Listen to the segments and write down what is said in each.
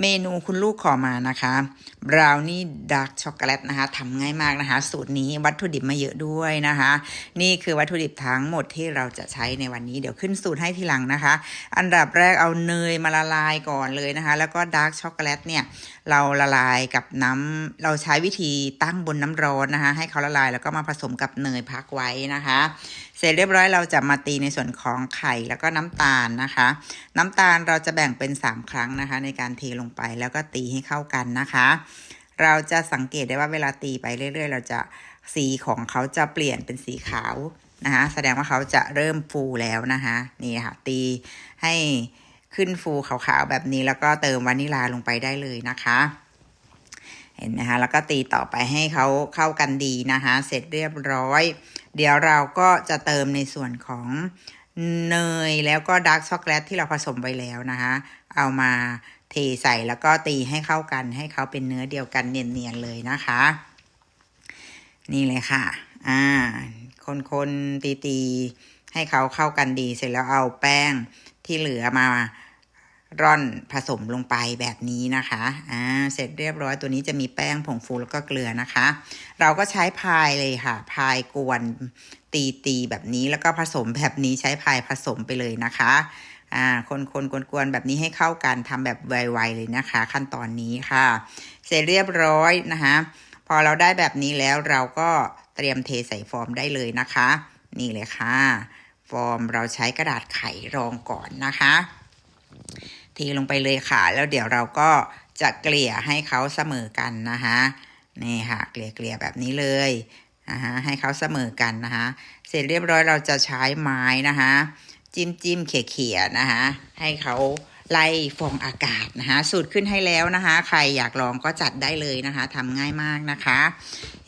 เมนูคุณลูกขอมานะคะบราวนี่ดาร์กช็อกโกแลตนะคะทำง่ายมากนะคะ สูตรนี้วัตถุดิบมาเยอะด้วยนะคะ นี่คือวัตถุดิบทั้งหมดที่เราจะใช้ในวันนี้เดี๋ยวขึ้นสูตรให้ทีหลังนะคะ อันดับแรกเอาเนยมาละลายก่อนเลยนะคะ แล้วก็ดาร์กช็อกโกแลตเนี่ยเราละลายกับน้ำเราใช้วิธีตั้งบนน้ำร้อนนะคะ ให้เขาละลายแล้วก็มาผสมกับเนยพักไว้นะคะ เสร็จเรียบร้อยเราจะมาตีในส่วนของไข่แล้วก็น้ำตาลนะคะ น้ำตาลเราจะแบ่งเป็น 3 ครั้งนะคะ ในการเทลงไปแล้วก็ตีให้เข้ากันนะคะ เราจะสังเกตได้ว่าเวลาตีไปเรื่อย ๆ เราจะสีของเขาจะเปลี่ยนเป็นสีขาวนะคะแสดงว่าเขาจะเริ่มฟูแล้วนะคะนี่ค่ะตีให้ขึ้นฟูขาวๆแบบนี้แล้วก็เติมวานิลาลงไปได้เลยนะคะ เห็นไหมคะแล้วก็ตีต่อไปให้เขาเข้ากันดีนะคะ เสร็จเรียบร้อย เดี๋ยวเราก็จะเติมในส่วนของเนยแล้วก็ดาร์กช็อกโกแลตที่เราผสมไว้แล้วนะคะเอามาเทใส่แล้วก็ตีให้เข้ากัน ให้เขาเป็นเนื้อเดียวกันเนียนๆเลยนะคะ นี่เลยค่ะ อ่า คนๆตีๆให้เขาเข้ากันดีเสร็จแล้วเอาแป้งที่เหลือมา ร่อนผสมลงไปแบบนี้นะคะอ่าเสร็จเรียบร้อยตัวนี้จะมีแป้งผงฟูแล้วก็เกลือนะคะ เราก็ใช้พายเลยค่ะ พายกวนตีตีแบบนี้แล้วก็ผสมแบบนี้ใช้พายผสมไปเลยนะคะอ่าคนคนกวนกวนแบบนี้ให้เข้ากันทำแบบไวๆเลยนะคะ ขั้นตอนนี้ค่ะ เสร็จเรียบร้อยนะคะพอเราได้แบบนี้แล้วเราก็เตรียมเทใส่ฟอร์มได้เลยนะคะ นี่เลยค่ะ ฟอร์มเราใช้กระดาษไขรองก่อนนะคะ ทลงไปเลยค่ะ แล้วเดี๋ยวเราก็จะเกลี่ยให้เขาเสมอกันนะคะนี่ค่ะเกลี่ยเกลี่ยแบบนี้เลยนะคะให้เขาเสมอกันนะคะเสร็จเรียบร้อยเราจะใช้ไม้นะคะจิ้มจิ้มเขี่ยเขี่ยนะคะให้เขาไล่ฟองอากาศนะคะสูตรขึ้นให้แล้วนะคะ ใครอยากลองก็จัดได้เลยนะคะทำง่ายมากนะคะ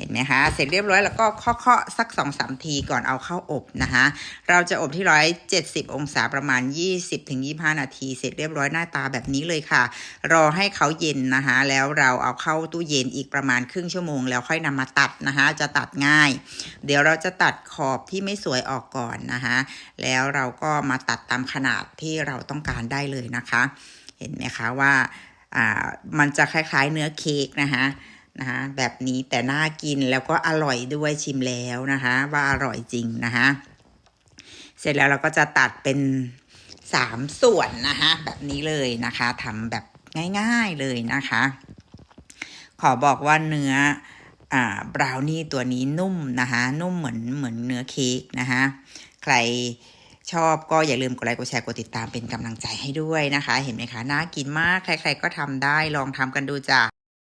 เห็นไหมคะ เสร็จเรียบร้อยแล้วก็เคาะๆสัก2อสามทีก่อนเอาเข้าอบนะคะ เราจะอบที่ร้อยเจ็ดสิบองศาประมาณ 20-25ถึง25 นาที เสร็จเรียบร้อยหน้าตาแบบนี้เลยค่ะ รอให้เขาเย็นนะคะ แล้วเราเอาเข้าตู้เย็นอีกประมาณครึ่งชั่วโมง แล้วค่อยนำมาตัดนะคะ จะตัดง่าย เดี๋ยวเราจะตัดขอบที่ไม่สวยออกก่อนนะคะ แล้วเราก็มาตัดตามขนาดที่เราต้องการได้เลยนะคะ เห็นไหมคะว่ามันจะคล้ายๆเนื้อเค้กนะคะ นะคะแบบนี้แต่น่ากินแล้วก็อร่อยด้วยชิมแล้วนะคะ ว่าอร่อยจริงนะคะเสร็จแล้วเราก็จะตัดเป็นสามส่วนนะคะแบบนี้เลยนะคะทำแบบง่ายๆเลยนะคะ ขอบอกว่าเนื้ออ่าบราวนี่ตัวนี้นุ่มนะคะนุ่มเหมือนเหมือนเนื้อเค้กนะคะใครชอบก็อย่าลืมกดไลค์กดแชร์กดติดตามเป็นกำลังใจให้ด้วยนะคะ เห็นไหมคะ น่ากินมาก ใคร ๆ ก็ทำได้ลองทำกันดูจ้ะ